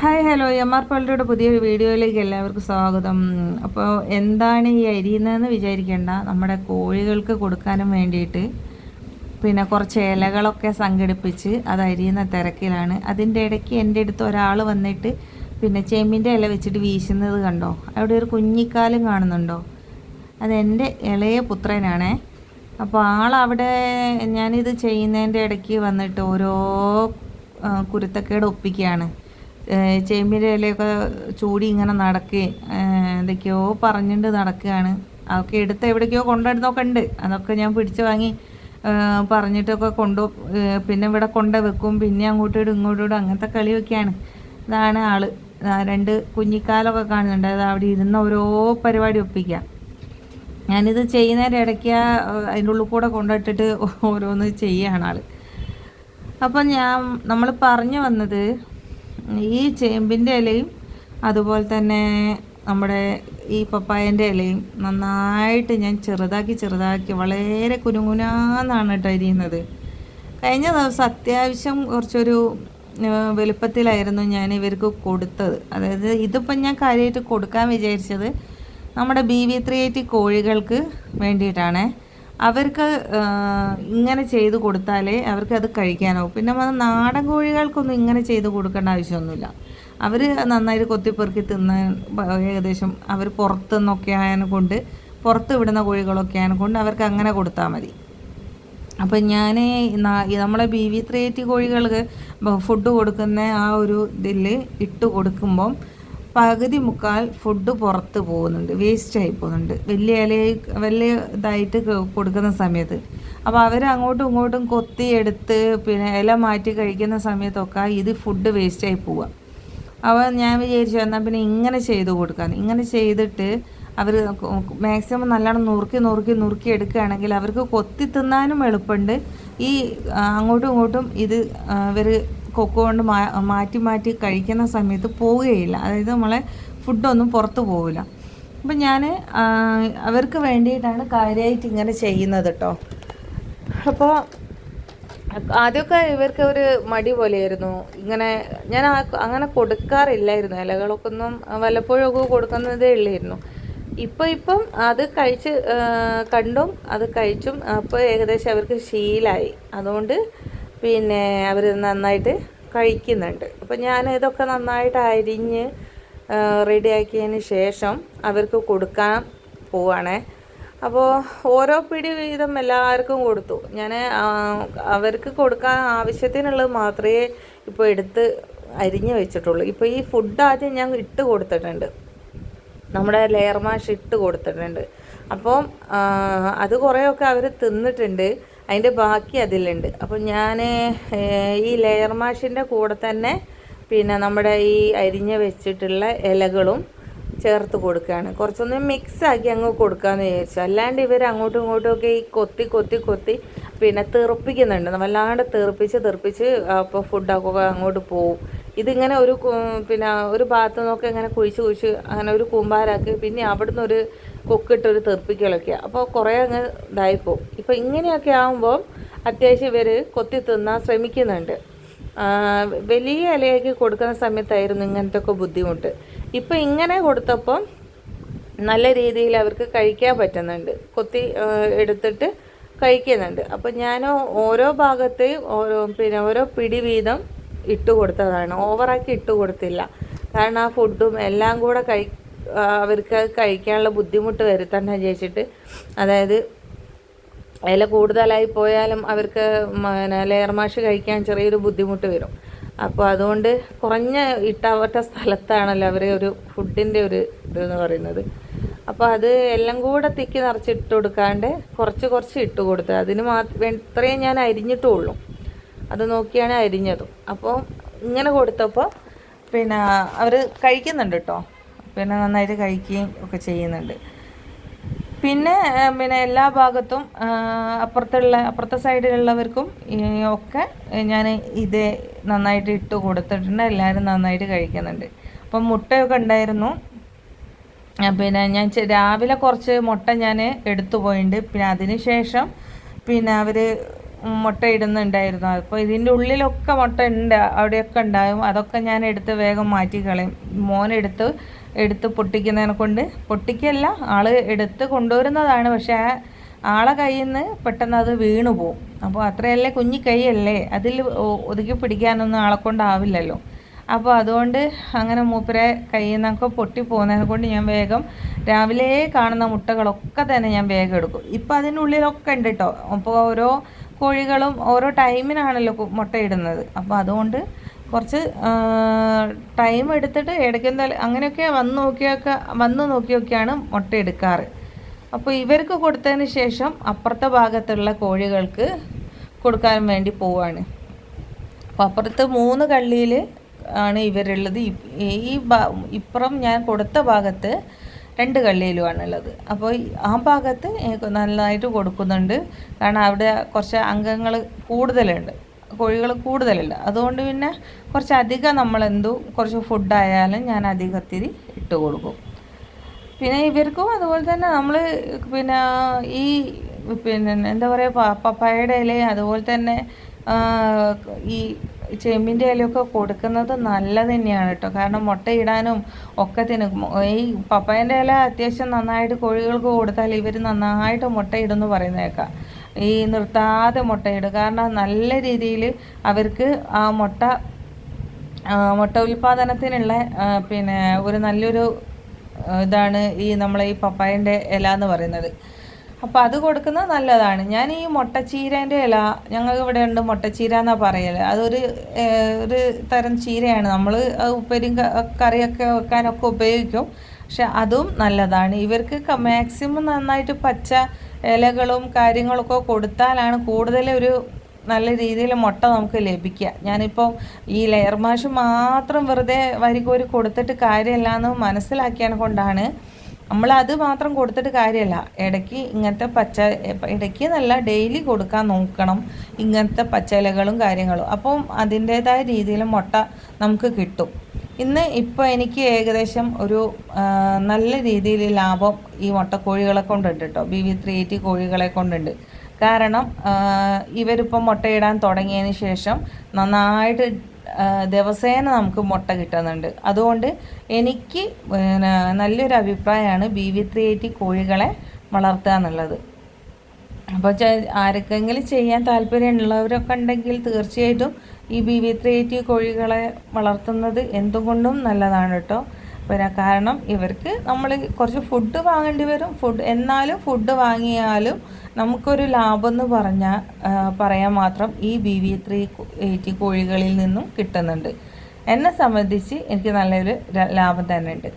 Hi hello. M R പള്ളിയുടെ പുതിയൊരു വീഡിയോയിലേക്ക് എല്ലാവർക്കും സ്വാഗതം. അപ്പോൾ എന്താണ് ഈ അരിയുന്നതെന്ന് വിചാരിക്കേണ്ട. നമ്മുടെ കോഴികൾക്ക് കൊടുക്കാനും വേണ്ടിയിട്ട് പിന്നെ കുറച്ച് ഇലകളൊക്കെ സംഘടിപ്പിച്ച് അത് അരിയുന്ന തിരക്കിലാണ്. അതിന്റെ ഇടയ്ക്ക് എന്റെ അടുത്ത് ഒരാൾ വന്നിട്ട് പിന്നെ ചെമ്പിന്റെ ഇല വെച്ചിട്ട് വീശുന്നത് കണ്ടോ? അവിടെ ഒരു കുഞ്ഞിക്കാലും കാണുന്നുണ്ടോ? അതെന്റെ ഇളയ പുത്രനാണേ. അപ്പോൾ ആളവിടെ ഞാനിത് ചെയ്യുന്നതിന്റെ ഇടയ്ക്ക് വന്നിട്ട് ഓരോ കുരുത്തക്കേട് ഒപ്പിക്കുകയാണ്. ചേമ്പിന്റെ ഇലയൊക്കെ ചൂടി ഇങ്ങനെ നടക്കുകയും എന്തൊക്കെയോ പറഞ്ഞിട്ട് നടക്കുകയാണ് അതൊക്കെ എടുത്ത് എവിടേക്കോ കൊണ്ടുവരുന്നൊക്കെ ഉണ്ട്. അതൊക്കെ ഞാൻ പിടിച്ച് വാങ്ങി പറഞ്ഞിട്ടൊക്കെ കൊണ്ടു പിന്നെ ഇവിടെ കൊണ്ട് വെക്കും. പിന്നെ അങ്ങോട്ടും ഇടും ഇങ്ങോട്ടും ഇടും അങ്ങനത്തെ ഇതാണ് ആൾ. രണ്ട് കുഞ്ഞിക്കാലൊക്കെ കാണുന്നുണ്ട്. അത് അവിടെ ഇരുന്ന് ഓരോ പരിപാടി ഒപ്പിക്കുക ഞാനിത് ചെയ്യുന്നതിന്റെ ഇടയ്ക്ക് അതിന്റെ ഉള്ളിൽ കൂടെ കൊണ്ടിട്ടിട്ട് ഓരോന്ന് ചെയ്യുകയാണ് ആൾ അപ്പം ഞാൻ നമ്മൾ പറഞ്ഞു വന്നത് ഈ ചേമ്പിന്റെ ഇലയും അതുപോലെ തന്നെ നമ്മുടെ ഈ പപ്പായന്റെ ഇലയും നന്നായിട്ട് ഞാൻ ചെറുതാക്കി ചെറുതാക്കി വളരെ കുനുകുനാന്നാണ് കേട്ടോ അരിയുന്നത്. കഴിഞ്ഞ ദിവസം അത്യാവശ്യം കുറച്ചൊരു വലുപ്പത്തിലായിരുന്നു ഞാൻ ഇവർക്ക് കൊടുത്തത്. അതായത് ഇതിപ്പം ഞാൻ കാര്യമായിട്ട് കൊടുക്കാൻ വിചാരിച്ചത് നമ്മുടെ ബി വി ത്രീ എയ്റ്റി കോഴികൾക്ക് വേണ്ടിയിട്ടാണ്. അവർക്ക് ഇങ്ങനെ ചെയ്ത് കൊടുത്താലേ അവർക്ക് അത് കഴിക്കാനാവും. പിന്നെ നാടൻ കോഴികൾക്കൊന്നും ഇങ്ങനെ ചെയ്ത് കൊടുക്കേണ്ട ആവശ്യമൊന്നുമില്ല. അവർ നന്നായിട്ട് കൊത്തിപ്പെറുക്കി തിന്ന ഏകദേശം അവർ പുറത്തുനിന്നൊക്കെ ആയതിനെ കൊണ്ട് പുറത്ത് വിടുന്ന കോഴികളൊക്കെ ആയതിനെ കൊണ്ട് അവർക്ക് അങ്ങനെ കൊടുത്താൽ മതി. അപ്പം ഞാൻ നമ്മളെ ബി വി ത്രീ എയ്റ്റി കോഴികൾക്ക് ഫുഡ് കൊടുക്കുന്ന ആ ഒരു ഇതിൽ ഇട്ട് കൊടുക്കുമ്പം പകുതി മുക്കാൽ ഫുഡ് പുറത്ത് പോകുന്നുണ്ട്. വേസ്റ്റായി പോകുന്നുണ്ട്. വലിയ ഇല വലിയ ഇതായിട്ട് കൊടുക്കുന്ന സമയത്ത്. അപ്പോൾ അവർ അങ്ങോട്ടും ഇങ്ങോട്ടും കൊത്തി എടുത്ത് പിന്നെ ഇല മാറ്റി കഴിക്കുന്ന സമയത്തൊക്കെ ഇത് ഫുഡ് വേസ്റ്റായി പോവുക. അപ്പോൾ ഞാൻ വിചാരിച്ചു എന്നാൽ പിന്നെ ഇങ്ങനെ ചെയ്ത് കൊടുക്കാൻ ഇങ്ങനെ ചെയ്തിട്ട് അവർ മാക്സിമം നല്ലോണം നുറുക്കി നുറുക്കി നുറുക്കി എടുക്കുകയാണെങ്കിൽ അവർക്ക് കൊത്തി തിന്നാനും എളുപ്പമുണ്ട്. ഈ അങ്ങോട്ടും ഇങ്ങോട്ടും ഇത് ഇവർ കൊക്കോ കൊണ്ട് മാറ്റി മാറ്റി കഴിക്കുന്ന സമയത്ത് പോവുകയില്ല. അതായത് നമ്മളെ ഫുഡൊന്നും പുറത്ത് പോവില്ല. അപ്പം ഞാൻ അവർക്ക് വേണ്ടിയിട്ടാണ് കാര്യമായിട്ട് ഇങ്ങനെ ചെയ്യുന്നത് കേട്ടോ അപ്പോൾ ആദ്യമൊക്കെ ഇവർക്ക് ഒരു മടി പോലെയായിരുന്നു. ഇങ്ങനെ ഞാൻ അങ്ങനെ കൊടുക്കാറില്ലായിരുന്നു. ഇലകളൊക്കെ ഒന്നും വല്ലപ്പോഴൊക്കെ കൊടുക്കുന്നതേ ഉള്ളായിരുന്നു ഇപ്പം ഇപ്പം അത് കഴിച്ച് കണ്ടും അത് കഴിച്ചും അപ്പോൾ ഏകദേശം അവർക്ക് ശീലായി. അതുകൊണ്ട് പിന്നെ അവർ നന്നായിട്ട് കഴിക്കുന്നുണ്ട്. അപ്പോൾ ഞാൻ ഇതൊക്കെ നന്നായിട്ട് അരിഞ്ഞ് റെഡിയാക്കിയതിന് ശേഷം അവർക്ക് കൊടുക്കാൻ പോവാണേ. അപ്പോൾ ഓരോ പിടി വീതം എല്ലാവർക്കും കൊടുത്തു. ഞാൻ അവർക്ക് കൊടുക്കാൻ ആവശ്യത്തിനുള്ളത് മാത്രമേ ഇപ്പോൾ എടുത്ത് അരിഞ്ഞ് വെച്ചിട്ടുള്ളൂ. ഇപ്പോൾ ഈ ഫുഡ് ആദ്യം ഞാൻ ഇട്ട് കൊടുത്തിട്ടുണ്ട്. നമ്മുടെ ലെയർ മാഷ് ഇട്ട് കൊടുത്തിട്ടുണ്ട്. അപ്പം അത് കുറേയൊക്കെ അവർ തിന്നിട്ടുണ്ട്. അതിന്റെ ബാക്കി അതിലുണ്ട്. അപ്പോൾ ഞാൻ ഈ ലെയർ മാഷിന്റെ കൂടെ തന്നെ പിന്നെ നമ്മുടെ ഈ അരിഞ്ഞ് വെച്ചിട്ടുള്ള ഇലകളും ചേർത്ത് കൊടുക്കുകയാണ് കുറച്ചൊന്ന് മിക്സ് ആക്കി അങ്ങ് കൊടുക്കാമെന്ന് വിചാരിച്ചു. അല്ലാണ്ട് ഇവർ അങ്ങോട്ടും ഇങ്ങോട്ടും ഒക്കെ ഈ കൊത്തി കൊത്തി കൊത്തി പിന്നെ തെറുപ്പിക്കുന്നുണ്ട്. വല്ലാണ്ട് തെറുപ്പിച്ച് തെറുപ്പിച്ച് അപ്പോൾ ഫുഡൊക്കെ അങ്ങോട്ട് പോവും. ഇതിങ്ങനെ ഒരു പിന്നെ ഒരു ഭാഗത്തു നിന്നൊക്കെ ഇങ്ങനെ കുഴിച്ച് കുഴിച്ച് അങ്ങനെ ഒരു കൂമ്പാരാക്കി പിന്നെ അവിടുന്ന് ഒരു കൊക്കിട്ട് ഒരു അപ്പോൾ കുറേ അങ്ങ് ഇതായിപ്പോവും. ഇപ്പോൾ ഇങ്ങനെയൊക്കെ ആകുമ്പോൾ അത്യാവശ്യം ഇവർ കൊത്തി തിന്നാൻ ശ്രമിക്കുന്നുണ്ട്. വലിയ ഇലയാക്കി കൊടുക്കുന്ന സമയത്തായിരുന്നു ഇങ്ങനത്തെ ഒക്കെ ബുദ്ധിമുട്ട്. ഇപ്പം ഇങ്ങനെ കൊടുത്തപ്പം നല്ല രീതിയിൽ അവർക്ക് കഴിക്കാൻ പറ്റുന്നുണ്ട്. കൊത്തി എടുത്തിട്ട് കഴിക്കുന്നുണ്ട്. അപ്പം ഞാൻ ഓരോ ഭാഗത്തെയും ഓരോ പിന്നെ ഓരോ പിടി വീതം ഇട്ട് കൊടുത്തതാണ്. ഓവറാക്കി ഇട്ട് കൊടുത്തില്ല. കാരണം ആ ഫുഡും എല്ലാം കൂടെ കഴി അവർക്ക് കഴിക്കാനുള്ള ബുദ്ധിമുട്ട് വരുത്തണ്ട വിചാരിച്ചിട്ട് അതായത് ഇല കൂടുതലായി പോയാലും അവർക്ക് ലെയർ മാഷ് കഴിക്കാൻ ചെറിയൊരു ബുദ്ധിമുട്ട് വരും. അപ്പോൾ അതുകൊണ്ട് കുറഞ്ഞ ഇട്ടാവട്ട സ്ഥലത്താണല്ലോ അവർ ഒരു ഫുഡിന്റെ ഒരു ഇതെന്ന് പറയുന്നത്. അപ്പോൾ അത് എല്ലാം കൂടെ തിക്കി നിറച്ചിട്ട് കൊടുക്കാണ്ട് കുറച്ച് കുറച്ച് ഇട്ട് കൊടുത്ത് അതിന് മാത്രം ഇത്രയും ഞാൻ അരിഞ്ഞിട്ടുള്ളൂ. അത് നോക്കിയാണ് അരിഞ്ഞതും. അപ്പോൾ ഇങ്ങനെ കൊടുത്തപ്പോൾ പിന്നെ അവർ കഴിക്കുന്നുണ്ട് കേട്ടോ പിന്നെ നന്നായിട്ട് കഴിക്കുകയും ഒക്കെ ചെയ്യുന്നുണ്ട്. പിന്നെ പിന്നെ എല്ലാ ഭാഗത്തും അപ്പുറത്തുള്ള അപ്പുറത്തെ സൈഡിലുള്ളവർക്കും ഒക്കെ ഞാൻ ഇത് നന്നായിട്ട് ഇട്ട് കൊടുത്തിട്ടുണ്ട്. എല്ലാവരും നന്നായിട്ട് കഴിക്കുന്നുണ്ട്. അപ്പം മുട്ടയൊക്കെ ഉണ്ടായിരുന്നു. പിന്നെ ഞാൻ രാവിലെ കുറച്ച് മുട്ട ഞാൻ എടുത്തു പോയിട്ടുണ്ട് പിന്നെ അതിന് ശേഷം പിന്നെ അവർ മുട്ട ഇടുന്നുണ്ടായിരുന്നു. അപ്പോൾ ഇതിന്റെ ഉള്ളിലൊക്കെ മുട്ട ഉണ്ട് അവിടെയൊക്കെ ഉണ്ടാകും. അതൊക്കെ ഞാൻ എടുത്ത് വേഗം മാറ്റി കളയും. മോനെടുത്ത് എടുത്ത് പൊട്ടിക്കുന്നതിനെ കൊണ്ട് പൊട്ടിക്കല്ല ആൾ എടുത്ത് കൊണ്ടുവരുന്നതാണ്. പക്ഷേ ആ ആളെ കയ്യിൽ നിന്ന് പെട്ടെന്ന് അത് വീണു പോകും അപ്പോൾ അത്രയല്ലേ കുഞ്ഞി കൈയല്ലേ? അതിൽ ഒതുക്കി പിടിക്കാനൊന്നും ആളെ കൊണ്ടാവില്ലല്ലോ. അപ്പോൾ അതുകൊണ്ട് അങ്ങനെ മൂപ്പരെ കയ്യിൽ നിന്നൊക്കെ പൊട്ടി പോകുന്നതിനെ കൊണ്ട് ഞാൻ വേഗം രാവിലെ കാണുന്ന മുട്ടകളൊക്കെ തന്നെ ഞാൻ വേഗം എടുക്കും. ഇപ്പം അതിനുള്ളിലൊക്കെ ഉണ്ട് കേട്ടോ അപ്പോൾ ഓരോ കോഴികളും ഓരോ ടൈമിനാണല്ലോ മുട്ട മുട്ടയിടുന്നത്. അപ്പോൾ അതുകൊണ്ട് കുറച്ച് ടൈം എടുത്തിട്ട് ഇടയ്ക്ക് എന്തായാലും അങ്ങനെയൊക്കെ വന്ന് നോക്കിയൊക്കെ വന്ന് നോക്കിയൊക്കെയാണ് മുട്ട എടുക്കാറ്. അപ്പോൾ ഇവർക്ക് കൊടുത്തതിന് ശേഷം അപ്പുറത്തെ ഭാഗത്തുള്ള കോഴികൾക്ക് കൊടുക്കാൻ വേണ്ടി പോവാണ്. അപ്പോൾ അപ്പുറത്ത് മൂന്ന് കള്ളിയിൽ ആണ് ഇവരുള്ളത്. ഈ ഇപ്പുറം ഞാൻ കൊടുത്ത ഭാഗത്ത് രണ്ട് കള്ളിയിലുമാണുള്ളത് അപ്പോൾ ആ ഭാഗത്ത് നന്നായിട്ട് കൊടുക്കുന്നുണ്ട്. കാരണം അവിടെ കുറച്ച് അംഗങ്ങൾ കൂടുതലുണ്ട്. കോഴികൾ കൂടുതലല്ല. അതുകൊണ്ട് പിന്നെ കുറച്ച് അധികം നമ്മളെന്തു കുറച്ച് ഫുഡായാലും ഞാൻ അധികത്തിരി ഇട്ട് കൊടുക്കും. പിന്നെ ഇവർക്കും അതുപോലെ തന്നെ നമ്മൾ പിന്നെ ഈ പിന്നെ എന്താ പറയുക പപ്പായയുടെ ഇല അതുപോലെ തന്നെ ഈ ചെമ്പിന്റെ ഇലയൊക്കെ കൊടുക്കുന്നത് നല്ല തന്നെയാണ് കേട്ടോ. കാരണം മുട്ടയിടാനും ഒക്കെ തന്നെ. ഈ പപ്പായന്റെ ഇല അത്യാവശ്യം നന്നായിട്ട് കോഴികൾക്ക് കൊടുത്താൽ ഇവർ നന്നായിട്ട് മുട്ടയിടുമെന്ന് പറയുന്നേക്കാം. ഈ നിർത്താതെ മുട്ടയിടും കാരണം നല്ല രീതിയിൽ അവർക്ക് ആ മുട്ട മുട്ട ഉൽപ്പാദനത്തിനുള്ള പിന്നെ ഒരു നല്ലൊരു ഇതാണ് ഈ നമ്മളെ ഈ പപ്പായന്റെ ഇല എന്ന് പറയുന്നത്. അപ്പോൾ അത് കൊടുക്കുന്നത് നല്ലതാണ്. ഞാൻ ഈ മുട്ടച്ചീരേന്റെ ഇല ഞങ്ങൾക്ക് ഇവിടെ ഉണ്ട് മുട്ടച്ചീര എന്നാണ് പറയൽ. അതൊരു ഒരു തരം ചീരയാണ്. നമ്മൾ ഉപ്പേരിയും കറിയൊക്കെ വെക്കാനൊക്കെ ഉപയോഗിക്കും. പക്ഷെ അതും നല്ലതാണ്. ഇവർക്ക് മാക്സിമം നന്നായിട്ട് പച്ച ഇലകളും കാര്യങ്ങളൊക്കെ കൊടുത്താലാണ് കൂടുതൽ ഒരു നല്ല രീതിയിൽ മുട്ട നമുക്ക് ലഭിക്കുക. ഞാനിപ്പോൾ ഈ ലെയർ മാഷ് മാത്രം വെറുതെ വരികോരി കൊടുത്തിട്ട് കാര്യമല്ല എന്ന് മനസ്സിലാക്കിയാണ് കൊണ്ടാണ്. നമ്മൾ അത് മാത്രം കൊടുത്തിട്ട് കാര്യമല്ല. ഇടയ്ക്ക് ഇങ്ങനത്തെ പച്ച ഇടയ്ക്ക് നല്ല ഡെയിലി കൊടുക്കാൻ നോക്കണം. ഇങ്ങനത്തെ പച്ചിലകളും കാര്യങ്ങളും. അപ്പം അതിന്റേതായ രീതിയിൽ മുട്ട നമുക്ക് കിട്ടും. ഇന്ന് ഇപ്പോൾ എനിക്ക് ഏകദേശം ഒരു നല്ല രീതിയിൽ ലാഭം ഈ മുട്ടക്കോഴികളെ കൊണ്ടുണ്ട് കേട്ടോ ബി വി ത്രീ എയ്റ്റി കോഴികളെ കൊണ്ടുണ്ട്. കാരണം ഇവരിപ്പം മുട്ടയിടാൻ തുടങ്ങിയതിന് ശേഷം നന്നായിട്ട് ദിവസേന നമുക്ക് മുട്ട കിട്ടുന്നുണ്ട്. അതുകൊണ്ട് എനിക്ക് നല്ലൊരു അഭിപ്രായമാണ് ബി വി ത്രീ എയ്റ്റി കോഴികളെ വളർത്തുക എന്നുള്ളത്. അപ്പോൾ ആർക്കെങ്കിലും ചെയ്യാൻ താല്പര്യമുള്ളവരൊക്കെ ഉണ്ടെങ്കിൽ തീർച്ചയായിട്ടും ഈ ബി വി ത്രീ എയ്റ്റി കോഴികളെ വളർത്തുന്നത് എന്തുകൊണ്ടും നല്ലതാണ് കേട്ടോ. കാരണം ഇവർക്ക് നമ്മൾ കുറച്ച് ഫുഡ് വാങ്ങേണ്ടി വരും. ഫുഡ് എന്നാലും ഫുഡ് വാങ്ങിയാലും നമുക്കൊരു ലാഭം എന്ന് പറഞ്ഞാൽ പറയാൻ മാത്രം ഈ ബി വി ത്രീ എയ്റ്റി കോഴികളിൽ നിന്നും കിട്ടുന്നുണ്ട്. എന്നെ സംബന്ധിച്ച് എനിക്ക് നല്ലൊരു ലാഭം തന്നെ ഉണ്ട്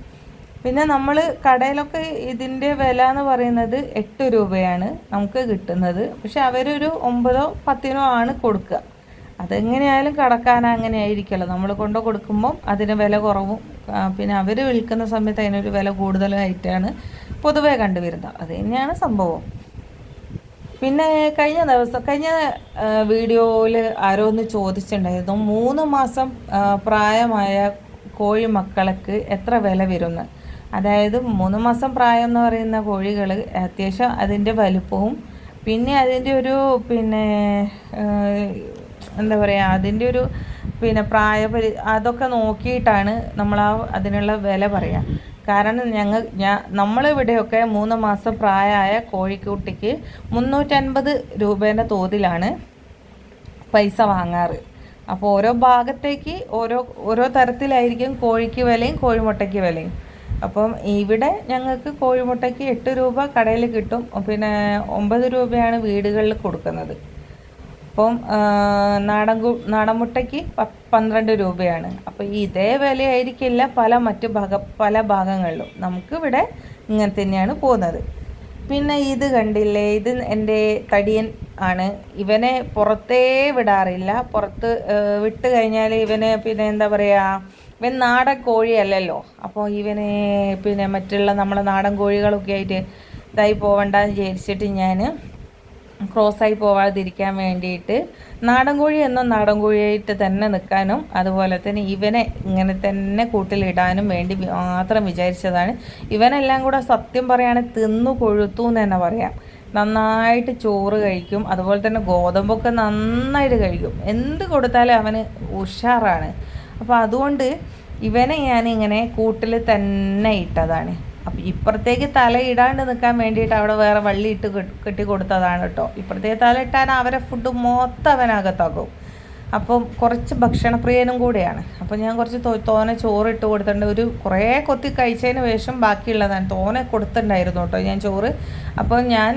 പിന്നെ നമ്മൾ കടയിലൊക്കെ ഇതിന്റെ വില എന്ന് പറയുന്നത് എട്ട് രൂപയാണ് നമുക്ക് കിട്ടുന്നത്. പക്ഷെ അവരൊരു ഒമ്പതോ പത്തിനോ ആണ് കൊടുക്കുക അതെങ്ങനെയായാലും കടക്കാൻ അങ്ങനെ ആയിരിക്കുമല്ലോ നമ്മൾ കൊണ്ട് കൊടുക്കുമ്പം അതിന് വില കുറവും. പിന്നെ അവർ വിൽക്കുന്ന സമയത്ത് അതിനൊരു വില കൂടുതലായിട്ടാണ് പൊതുവേ കണ്ടുവരുന്നത്. അത് തന്നെയാണ് സംഭവം. പിന്നെ കഴിഞ്ഞ ദിവസം കഴിഞ്ഞ വീഡിയോയിൽ ആരോ ഒന്ന് ചോദിച്ചിട്ടുണ്ടായിരുന്നു. മൂന്ന് മാസം പ്രായമായ കോഴി മക്കൾക്ക് എത്ര വില വരുമെന്ന്. അതായത് മൂന്ന് മാസം പ്രായം എന്ന് പറയുന്ന കോഴികൾ അത്യാവശ്യം അതിന്റെ വലുപ്പവും പിന്നെ അതിന്റെ ഒരു പിന്നെ എന്താ പറയുക അതിന്റെ ഒരു പിന്നെ പ്രായപരി അതൊക്കെ നോക്കിയിട്ടാണ് നമ്മൾ ആ അതിനുള്ള വില പറയുക കാരണം ഞങ്ങൾ ഞാൻ നമ്മളിവിടെയൊക്കെ മൂന്ന് മാസം പ്രായമായ കോഴിക്കുട്ടിക്ക് മുന്നൂറ്റൻപത് രൂപേന്റെ തോതിലാണ് പൈസ വാങ്ങാറ്. അപ്പോൾ ഓരോ ഭാഗത്തേക്ക് ഓരോ ഓരോ തരത്തിലായിരിക്കും കോഴിക്ക് വിലയും കോഴിമുട്ടയ്ക്ക് വിലയും. അപ്പം ഇവിടെ ഞങ്ങൾക്ക് കോഴിമുട്ടയ്ക്ക് എട്ട് രൂപ കടയിൽ കിട്ടും. പിന്നെ ഒമ്പത് രൂപയാണ് വീടുകളിൽ കൊടുക്കുന്നത്. അപ്പം നാടൻ നാടൻ മുട്ടയ്ക്ക് പന്ത്രണ്ട് രൂപയാണ്. അപ്പോൾ ഇതേ വിലയായിരിക്കില്ല പല മറ്റ് ഭാഗ പല ഭാഗങ്ങളിലും. നമുക്കിവിടെ ഇങ്ങനെ തന്നെയാണ് പോകുന്നത്. പിന്നെ ഇത് കണ്ടില്ലേ ഇത് എന്റെ തടിയൻ ആണ്. ഇവനെ പുറത്തേ വിടാറില്ല. പുറത്ത് വിട്ട് കഴിഞ്ഞാൽ ഇവനെ പിന്നെ എന്താ പറയുക ഇവൻ നാടൻ കോഴിയല്ലല്ലോ. അപ്പോൾ ഇവനെ പിന്നെ മറ്റുള്ള നമ്മളെ നാടൻ കോഴികളൊക്കെ ആയിട്ട് ഇതായി പോവണ്ടെന്ന് വിചാരിച്ചിട്ട് ഞാൻ ക്രോസായി പോവാതിരിക്കാൻ വേണ്ടിയിട്ട് നാടൻ കോഴി എന്നും നാടൻ കോഴിയായിട്ട് തന്നെ നിൽക്കാനും അതുപോലെ തന്നെ ഇവനെ ഇങ്ങനെ തന്നെ കൂട്ടിലിടാനും വേണ്ടി മാത്രം വിചാരിച്ചതാണ്. ഇവനെല്ലാം കൂടെ സത്യം പറയുകയാണെങ്കിൽ തിന്നു കൊഴുത്തു എന്ന് തന്നെ പറയാം. നന്നായിട്ട് ചോറ് കഴിക്കും അതുപോലെ തന്നെ ഗോതമ്പൊക്കെ നന്നായിട്ട് കഴിക്കും. എന്ത് കൊടുത്താലും അവന് ഉഷാറാണ്. അപ്പോൾ അതുകൊണ്ട് ഇവനെ ഞാൻ ഇങ്ങനെ കൂട്ടിൽ തന്നെ ഇട്ടതാണ്. അപ്പം ഇപ്പുറത്തേക്ക് തല ഇടാണ്ട് നിൽക്കാൻ വേണ്ടിയിട്ട് അവിടെ വേറെ വള്ളി ഇട്ട് കെട്ടി കൊടുത്തതാണ് കേട്ടോ ഇപ്പുറത്തേക്ക് തല ഇട്ടാൽ അവരെ ഫുഡ് മൊത്തം അവനകത്താക്കും. അപ്പം കുറച്ച് ഭക്ഷണപ്രിയനും കൂടെയാണ്. അപ്പം ഞാൻ കുറച്ച് തോനെ ചോറ് ഇട്ട് കൊടുത്തിട്ടുണ്ട്. ഒരു കുറേ കൊത്തി കഴിച്ചതിന് ശേഷം ബാക്കിയുള്ളതാണ്. തോനെ കൊടുത്തിട്ടുണ്ടായിരുന്നു കേട്ടോ ഞാൻ ചോറ്. അപ്പോൾ ഞാൻ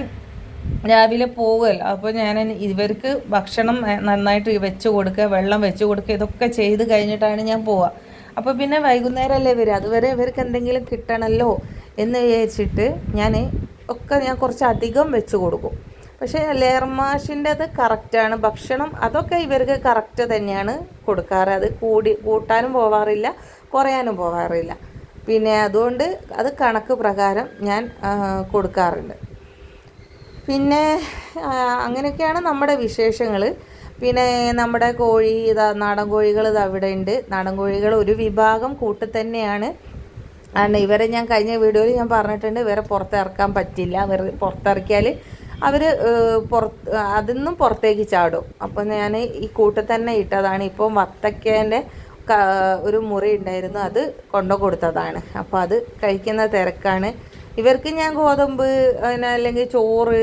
രാവിലെ പോകുമല്ലോ അപ്പോൾ ഞാൻ ഇവർക്ക് ഭക്ഷണം നന്നായിട്ട് വെച്ച് കൊടുക്കുക വെള്ളം വെച്ച് കൊടുക്കുക ഇതൊക്കെ ചെയ്ത് കഴിഞ്ഞിട്ടാണ് ഞാൻ പോവുക അപ്പോൾ പിന്നെ വൈകുന്നേരമല്ലേ വരിക അതുവരെ ഇവർക്ക് എന്തെങ്കിലും കിട്ടണമല്ലോ എന്ന് വിചാരിച്ചിട്ട് ഞാൻ ഒക്കെ ഞാൻ കുറച്ച് അധികം വെച്ച് കൊടുക്കും. പക്ഷേ അത് കറക്റ്റാണ് ഭക്ഷണം അതൊക്കെ ഇവർക്ക് കറക്റ്റ് തന്നെയാണ് കൊടുക്കാറ്. അത് കൂടി കൂട്ടാനും പോവാറില്ല കുറയാനും പോവാറില്ല. പിന്നെ അതുകൊണ്ട് അത് കണക്ക് പ്രകാരം ഞാൻ കൊടുക്കാറുണ്ട്. പിന്നെ അങ്ങനെയൊക്കെയാണ് നമ്മുടെ വിശേഷങ്ങൾ പിന്നെ നമ്മുടെ കോഴി ഇതാ നാടൻ കോഴികൾ ഇത് അവിടെ ഉണ്ട്. നാടൻ കോഴികൾ ഒരു വിഭാഗം കൂട്ട് തന്നെയാണ് ആണ് ഇവരെ ഞാൻ കഴിഞ്ഞ വീഡിയോയിൽ ഞാൻ പറഞ്ഞിട്ടുണ്ട് ഇവരെ പുറത്തിറക്കാൻ പറ്റില്ല. അവർ പുറത്തിറക്കിയാൽ അവർ പുറത്ത് അതിന്നും പുറത്തേക്ക് ചാടും. അപ്പോൾ ഞാൻ ഈ കൂട്ടിൽ തന്നെ ഇട്ടതാണ് ഇപ്പോൾ വത്തക്കേന്റെ ഒരു മുറി ഉണ്ടായിരുന്നു അത് കൊണ്ടു കൊടുത്തതാണ് അപ്പോൾ അത് കഴിക്കുന്ന തിരക്കാണ്. ഇവർക്ക് ഞാൻ ഗോതമ്പ് പിന്നെ അല്ലെങ്കിൽ ചോറ്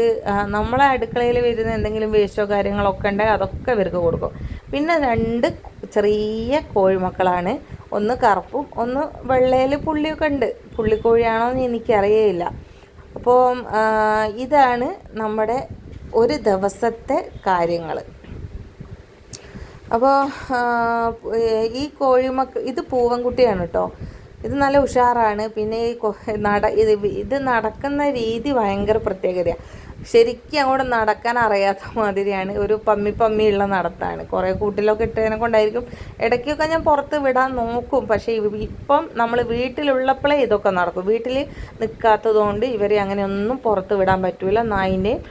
നമ്മളെ അടുക്കളയിൽ വരുന്ന എന്തെങ്കിലും വേസ്റ്റോ കാര്യങ്ങളൊക്കെ ഉണ്ടെങ്കിൽ അതൊക്കെ ഇവർക്ക് കൊടുക്കും. പിന്നെ രണ്ട് ചെറിയ കോഴിമക്കളാണ്. ഒന്ന് കറുപ്പും ഒന്ന് വെള്ളയിൽ പുള്ളിയൊക്കെ ഉണ്ട്. പുള്ളിക്കോഴിയാണോ എന്ന് എനിക്കറിയേയില്ല. അപ്പോൾ ഇതാണ് നമ്മുടെ ഒരു ദിവസത്തെ കാര്യങ്ങൾ. അപ്പോൾ ഈ കോഴിമക്ക ഇത് പൂവൻകുട്ടിയാണ് കേട്ടോ. ഇത് നല്ല ഉഷാറാണ്. പിന്നെ ഈ നട ഇത് ഇത് നടക്കുന്ന രീതി ഭയങ്കര പ്രത്യേകതയാണ് ശരിക്കും അങ്ങോട്ട് നടക്കാൻ അറിയാത്ത മാതിരിയാണ്. ഒരു പമ്മി പമ്മിയുള്ള നടത്താണ്. കുറേ കൂട്ടിലൊക്കെ ഇട്ടതിനെ കൊണ്ടായിരിക്കും. ഇടയ്ക്കൊക്കെ ഞാൻ പുറത്ത് വിടാൻ നോക്കും. പക്ഷേ ഇപ്പം നമ്മൾ വീട്ടിലുള്ളപ്പോഴേ ഇതൊക്കെ നടക്കും. വീട്ടിൽ നിൽക്കാത്തതുകൊണ്ട് ഇവരെ അങ്ങനെ ഒന്നും പുറത്ത് വിടാൻ പറ്റില്ല നായിന്റെയും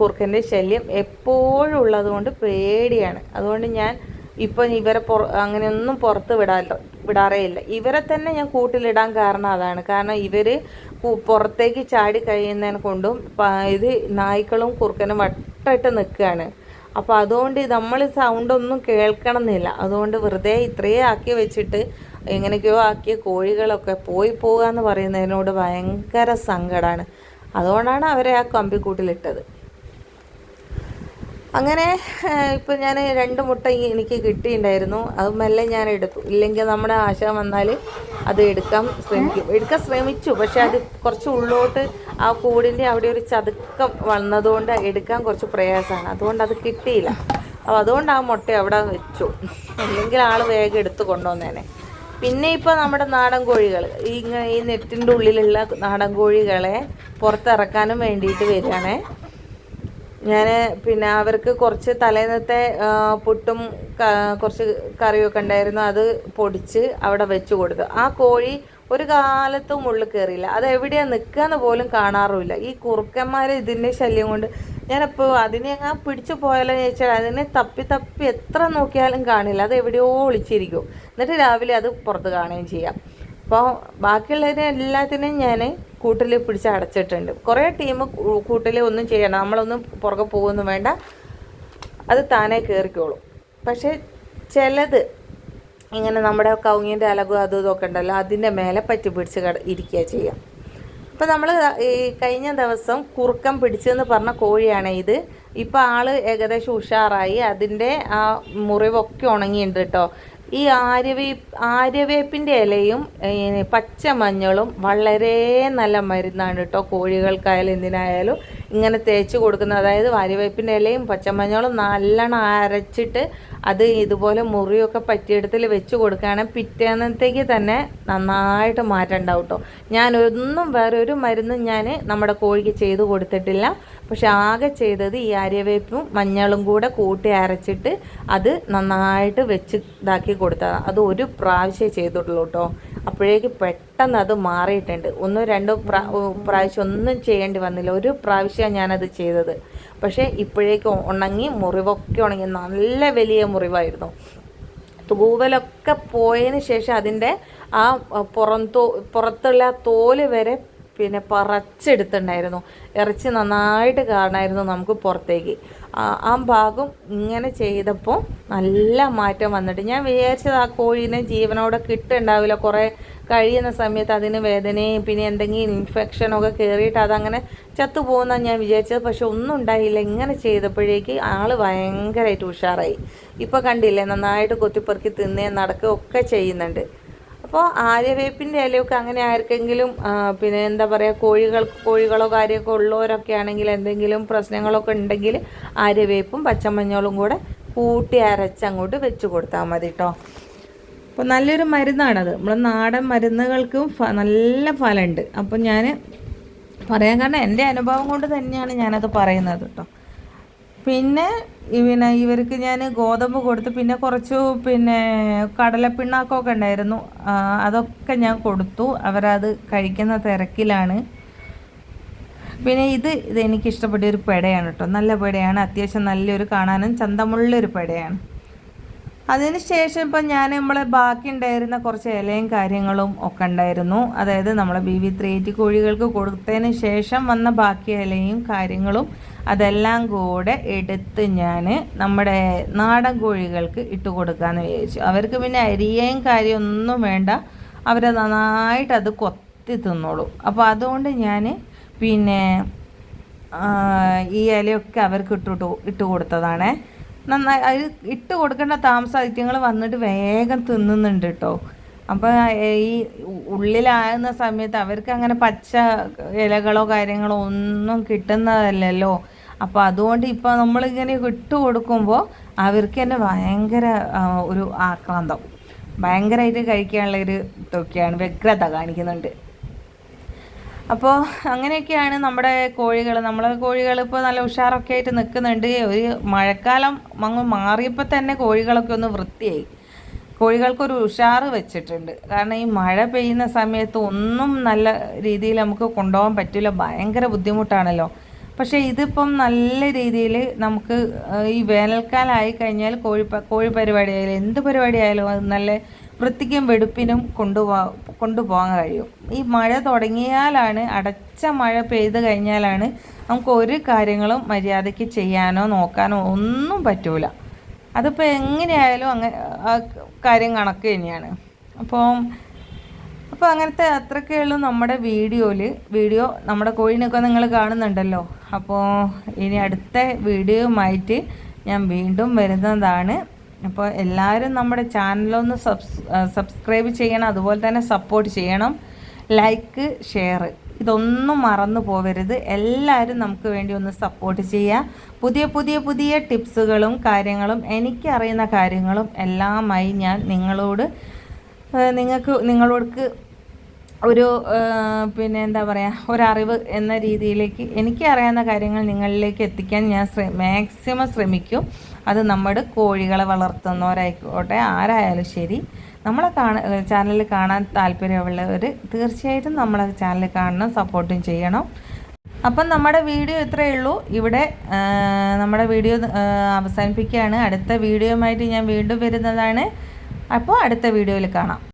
കുറുക്കന്റെ ശല്യം എപ്പോഴും ഉള്ളതുകൊണ്ട് പേടിയാണ്. അതുകൊണ്ട് ഞാൻ ഇപ്പം ഇവരെ പുറ അങ്ങനെയൊന്നും പുറത്ത് വിടാല്ലോ വിടാറേ ഇല്ല. ഇവരെ തന്നെ ഞാൻ കൂട്ടിലിടാൻ കാരണം അതാണ്. കാരണം ഇവർ പുറത്തേക്ക് ചാടി കഴിയുന്നതിനെ കൊണ്ടും ഇത് നായ്ക്കളും കുറുക്കനും വട്ടായിട്ട് നിൽക്കുകയാണ്. അപ്പോൾ അതുകൊണ്ട് നമ്മൾ സൗണ്ടൊന്നും കേൾക്കണമെന്നില്ല. അതുകൊണ്ട് വെറുതെ ഇത്രയേ ആക്കി വെച്ചിട്ട് എങ്ങനെയൊക്കെയോ ആക്കിയ കോഴികളൊക്കെ പോയി പോകുക എന്ന് പറയുന്നതിനോട് ഭയങ്കര സങ്കടമാണ് അതുകൊണ്ടാണ് അവരെ ആ കമ്പിക്കൂട്ടിലിട്ടത്. അങ്ങനെ ഇപ്പം ഞാൻ രണ്ട് മുട്ട എനിക്ക് കിട്ടിയിട്ടുണ്ടായിരുന്നു. അത് മെല്ലെ ഞാൻ എടുത്തു. ഇല്ലെങ്കിൽ നമ്മുടെ ആശ വന്നാൽ അത് എടുക്കാൻ ശ്രമിക്കും. എടുക്കാൻ ശ്രമിച്ചു. പക്ഷെ അത് കുറച്ച് ഉള്ളോട്ട് ആ കൂടിന്റെ അവിടെ ഒരു ചതുക്കം വന്നതുകൊണ്ട് എടുക്കാൻ കുറച്ച് പ്രയാസമാണ്. അതുകൊണ്ട് അത് കിട്ടിയില്ല. അപ്പോൾ അതുകൊണ്ട് ആ മുട്ട അവിടെ വെച്ചു. അല്ലെങ്കിൽ ആൾ വേഗം എടുത്ത് കൊണ്ടുവന്നേനെ. പിന്നെ ഇപ്പോൾ നമ്മുടെ നാടൻ കോഴികൾ. ഈ ഈ നെറ്റിന്റെ ഉള്ളിലുള്ള നാടൻ കോഴികളെ പുറത്തിറക്കാനും വേണ്ടിയിട്ട് വരികയാണേ. ഞാൻ പിന്നെ അവർക്ക് കുറച്ച് തലേന്നത്തെ പുട്ടും കുറച്ച് കറിയൊക്കെ ഉണ്ടായിരുന്നു. അത് പൊടിച്ച് അവിടെ വെച്ച് കൊടുത്തു. ആ കോഴി ഒരു കാലത്തും ഉള്ളിൽ കയറിയില്ല അത് എവിടെയാണ് നിൽക്കുക പോലും കാണാറുമില്ല. ഈ കുറുക്കന്മാരെ ഇതിന്റെ ശല്യം കൊണ്ട് ഞാനിപ്പോൾ അതിനെ ഞാൻ പിടിച്ചു പോയാലോ ചോദിച്ചാൽ അതിനെ തപ്പി തപ്പി എത്ര നോക്കിയാലും കാണില്ല. അത് എവിടെയോ ഒളിച്ചിരിക്കും. എന്നിട്ട് രാവിലെ അത് പുറത്ത് കാണുകയും ചെയ്യാം. അപ്പോൾ ബാക്കിയുള്ളതിനെ എല്ലാത്തിനെയും ഞാൻ കൂട്ടിൽ പിടിച്ച് അടച്ചിട്ടുണ്ട്. കുറേ ടീം കൂട്ടിൽ ഒന്നും ചെയ്യണം നമ്മളൊന്നും പുറകെ പോകുന്നു വേണ്ട. അത് താനേ കയറിക്കോളും പക്ഷേ ചിലത് ഇങ്ങനെ നമ്മുടെ കൗങ്ങിന്റെ അലകും അതും ഇതൊക്കെ ഉണ്ടല്ലോ അതിന്റെ മേലെ പറ്റി പിടിച്ച് കട ഇരിക്കുക ചെയ്യാം. അപ്പോൾ നമ്മൾ ഈ കഴിഞ്ഞ ദിവസം കുറുക്കം പിടിച്ചെന്ന് പറഞ്ഞ കോഴിയാണ് ഇത്. ഇപ്പോൾ ആൾ ഏകദേശം ഉഷാറായി. അതിന്റെ ആ മുറിവൊക്കെ ഉണങ്ങിയിട്ടുണ്ട് കേട്ടോ ഈ ആര്യവേ ആര്യവേപ്പിന്റെ ഇലയും പച്ചമഞ്ഞളും വളരെ നല്ല മരുന്നാണ് കേട്ടോ കോഴികൾക്കായാലും എന്തിനായാലും ഇങ്ങനെ തേച്ച് കൊടുക്കുന്നത്. അതായത് ആര്യവേപ്പിന്റെ ഇലയും പച്ചമഞ്ഞളും നല്ലോണം അരച്ചിട്ട് അത് ഇതുപോലെ മുറിയൊക്കെ പറ്റിയെടുത്തിൽ വെച്ച് കൊടുക്കുകയാണെങ്കിൽ പിറ്റേന്നത്തേക്ക് തന്നെ നന്നായിട്ട് മാറ്റം ഉണ്ടാവും കേട്ടോ ഞാനൊന്നും വേറെ ഒരു മരുന്നും ഞാൻ നമ്മുടെ കോഴിക്ക് ചെയ്ത് കൊടുത്തിട്ടില്ല. പക്ഷെ ആകെ ചെയ്തത് ഈ ആര്യവേപ്പും മഞ്ഞളും കൂടെ കൂട്ടി അരച്ചിട്ട് അത് നന്നായിട്ട് വെച്ച് ഇതാക്കി കൊടുത്തതാണ് അത് ഒരു പ്രാവശ്യമേ ചെയ്തിട്ടുള്ളൂ കേട്ടോ അപ്പോഴേക്ക് പെട്ടെന്ന് അത് മാറിയിട്ടുണ്ട്. ഒന്നോ രണ്ടോ പ്രാവശ്യം ഒന്നും ചെയ്യേണ്ടി വന്നില്ല. ഒരു പ്രാവശ്യമാണ് ഞാനത് ചെയ്തത്. പക്ഷേ ഇപ്പോഴേക്ക് ഉണങ്ങി മുറിവൊക്കെ ഉണങ്ങി. നല്ല വലിയ മുറിവായിരുന്നു. തൂവലൊക്കെ പോയതിന് ശേഷം അതിന്റെ ആ പുറം തോ പുറത്തുള്ള തോൽ വരെ പിന്നെ പറച്ചെടുത്തിട്ടുണ്ടായിരുന്നു. ഇറച്ചി നന്നായിട്ട് കാണായിരുന്നു നമുക്ക് പുറത്തേക്ക്. ആ- ഭാഗം ഇങ്ങനെ ചെയ്തപ്പോൾ നല്ല മാറ്റം വന്നിട്ട് ഞാൻ വിചാരിച്ചത് ആ കോഴീനെ ജീവനോടെ കിട്ടുണ്ടാവില്ല കുറേ കഴിയുന്ന സമയത്ത് അതിന് വേദനയും പിന്നെ എന്തെങ്കിലും ഇൻഫെക്ഷനൊക്കെ കയറിയിട്ട് അതങ്ങനെ ചത്തുപോകുന്ന ഞാൻ വിചാരിച്ചത്. പക്ഷെ ഒന്നും ഉണ്ടായില്ല. ഇങ്ങനെ ചെയ്തപ്പോഴേക്ക് ആൾ ഭയങ്കരമായിട്ട് ഉഷാറായി. ഇപ്പോൾ കണ്ടില്ലേ നന്നായിട്ട് കൊത്തിപ്പെറുക്കി തിന്നുകയും നടക്കുകയും ഒക്കെ ചെയ്യുന്നുണ്ട്. അപ്പോൾ ആര്യവേപ്പിന്റെ ഇലയൊക്കെ അങ്ങനെ ആർക്കെങ്കിലും പിന്നെ എന്താ പറയുക കോഴികൾ കോഴികളോ കാര്യമൊക്കെ ഉള്ളവരൊക്കെ ആണെങ്കിൽ എന്തെങ്കിലും പ്രശ്നങ്ങളൊക്കെ ഉണ്ടെങ്കിൽ ആര്യവേപ്പും പച്ചമഞ്ഞളും കൂടെ കൂട്ടി അരച്ച് അങ്ങോട്ട് വെച്ച് കൊടുത്താൽ മതി കേട്ടോ അപ്പോൾ നല്ലൊരു മരുന്നാണത്. നമ്മൾ നാടൻ മരുന്നുകൾക്കും നല്ല ഫലമുണ്ട്. അപ്പം ഞാൻ പറയാൻ കാരണം എന്റെ അനുഭവം കൊണ്ട് തന്നെയാണ് ഞാനത് പറയുന്നത് കേട്ടോ പിന്നെ പിന്നെ ഇവർക്ക് ഞാൻ ഗോതമ്പ് കൊടുത്ത് പിന്നെ കുറച്ച് പിന്നെ കടലപ്പിണ്ണാക്കമൊക്കെ ഉണ്ടായിരുന്നു. അതൊക്കെ ഞാൻ കൊടുത്തു. അവരത് കഴിക്കുന്ന തിരക്കിലാണ്. പിന്നെ ഇത് ഇത് എനിക്ക് ഇഷ്ടപ്പെട്ട ഒരു പെടയാണ് കേട്ടോ. നല്ല പെടയാണ്. അത്യാവശ്യം നല്ലൊരു കാണാനും ചന്തമുള്ളൊരു പെടയാണ്. അതിന് ശേഷം ഇപ്പം ഞാൻ നമ്മളെ ബാക്കി ഉണ്ടായിരുന്ന കുറച്ച് ഇലയും കാര്യങ്ങളും ഒക്കെ ഉണ്ടായിരുന്നു. അതായത് നമ്മളെ ബി വി ത്രീ എയ്റ്റി കോഴികൾക്ക് കൊടുത്തതിന് ശേഷം വന്ന ബാക്കി ഇലയും കാര്യങ്ങളും അതെല്ലാം കൂടെ എടുത്ത് ഞാൻ നമ്മുടെ നാടൻ കോഴികൾക്ക് ഇട്ട് കൊടുക്കാമെന്ന് വിചാരിച്ചു. അവർക്ക് പിന്നെ അരിയയും കാര്യമൊന്നും വേണ്ട. അവർ നന്നായിട്ട് അത് കൊത്തി തിന്നോളൂ. അപ്പോൾ അതുകൊണ്ട് ഞാൻ പിന്നെ ഈ ഇലയൊക്കെ അവർക്ക് ഇട്ടിട്ട് ഇട്ട് കൊടുത്തതാണേ. നന്നായി അത് ഇട്ട് കൊടുക്കേണ്ട താമസാദിത്യങ്ങൾ വന്നിട്ട് വേഗം തിന്നുന്നുണ്ട് കേട്ടോ അപ്പോൾ ഈ ഉള്ളിലാകുന്ന സമയത്ത് അവർക്ക് അങ്ങനെ പച്ച ഇലകളോ കാര്യങ്ങളോ ഒന്നും കിട്ടുന്നതല്ലല്ലോ. അപ്പോൾ അതുകൊണ്ട് ഇപ്പോൾ നമ്മളിങ്ങനെ ഇട്ട് കൊടുക്കുമ്പോൾ അവർക്ക് തന്നെ ഭയങ്കര ഒരു ആക്രാന്തം. ഭയങ്കരമായിട്ട് കഴിക്കാനുള്ള ഒരു ഇതൊക്കെയാണ് വ്യഗ്രത കാണിക്കുന്നുണ്ട്. അപ്പോൾ അങ്ങനെയൊക്കെയാണ് നമ്മുടെ കോഴികൾ നമ്മളെ കോഴികൾ ഇപ്പോൾ നല്ല ഉഷാറൊക്കെ ആയിട്ട് നിൽക്കുന്നുണ്ട് ഒരു മഴക്കാലം അങ്ങ് മാറിയപ്പോൾ തന്നെ കോഴികളൊക്കെ ഒന്ന് വൃത്തിയായി. കോഴികൾക്കൊരു ഉഷാറ് വെച്ചിട്ടുണ്ട്. കാരണം ഈ മഴ പെയ്യുന്ന സമയത്ത് ഒന്നും നല്ല രീതിയിൽ നമുക്ക് കൊണ്ടുപോകാൻ പറ്റില്ല. ഭയങ്കര ബുദ്ധിമുട്ടാണല്ലോ. പക്ഷേ ഇതിപ്പം നല്ല രീതിയിൽ നമുക്ക് ഈ ഈ വേനൽക്കാലമായി കഴിഞ്ഞാൽ കോഴി കോഴി പരിപാടി ആയാലും എന്ത് പരിപാടി ആയാലും അത് നല്ല വൃത്തിക്കും വെടുപ്പിനും കൊണ്ടുപോ കൊണ്ടുപോകാൻ കഴിയും. ഈ മഴ തുടങ്ങിയാലാണ് അടച്ച മഴ പെയ്ത് കഴിഞ്ഞാലാണ് നമുക്ക് ഒരു കാര്യങ്ങളും മര്യാദയ്ക്ക് ചെയ്യാനോ നോക്കാനോ ഒന്നും പറ്റൂല. അതിപ്പോൾ എങ്ങനെയായാലും അങ്ങനെ കാര്യം കണക്ക് തന്നെയാണ്. അപ്പോൾ അപ്പോൾ അങ്ങനത്തെ അത്രക്കേ ഉള്ളൂ നമ്മുടെ വീഡിയോയിൽ വീഡിയോ നമ്മുടെ കോഴിനൊക്കെ നിങ്ങൾ കാണുന്നുണ്ടല്ലോ. അപ്പോൾ ഇനി അടുത്ത വീഡിയോയുമായിട്ട് ഞാൻ വീണ്ടും വരുന്നതാണ്. അപ്പോൾ എല്ലാവരും നമ്മുടെ ചാനലൊന്ന് സബ്സ് സബ്സ്ക്രൈബ് ചെയ്യണം അതുപോലെ തന്നെ സപ്പോർട്ട് ചെയ്യണം. ലൈക്ക് ഷെയർ ഇതൊന്നും മറന്നു പോകരുത് എല്ലാവരും നമുക്ക് വേണ്ടി ഒന്ന് സപ്പോർട്ട് ചെയ്യുക പുതിയ പുതിയ പുതിയ ടിപ്സുകളും കാര്യങ്ങളും എനിക്കറിയുന്ന കാര്യങ്ങളും എല്ലാമായി ഞാൻ നിങ്ങളോട് നിങ്ങൾക്ക് നിങ്ങളോടക്ക് ഒരു പിന്നെ എന്താ പറയുക ഒരറിവ് എന്ന രീതിയിലേക്ക് എനിക്കറിയാവുന്ന കാര്യങ്ങൾ നിങ്ങളിലേക്ക് എത്തിക്കാൻ ഞാൻ ശ്ര മാക്സിമം ശ്രമിക്കും. അത് നമ്മുടെ കോഴികളെ വളർത്തുന്നവരായിക്കോട്ടെ ആരായാലും ശരി. നമ്മളെ കാണ ചാനലിൽ കാണാൻ താല്പര്യമുള്ളവർ തീർച്ചയായിട്ടും നമ്മളെ ചാനൽ കാണണം സപ്പോർട്ടും ചെയ്യണം. അപ്പം നമ്മുടെ വീഡിയോ ഇത്രയേ ഉള്ളൂ. ഇവിടെ നമ്മുടെ വീഡിയോ അവസാനിപ്പിക്കുകയാണ്. അടുത്ത വീഡിയോയുമായിട്ട് ഞാൻ വീണ്ടും വരുന്നതാണ്. അപ്പോൾ അടുത്ത വീഡിയോയിൽ കാണാം.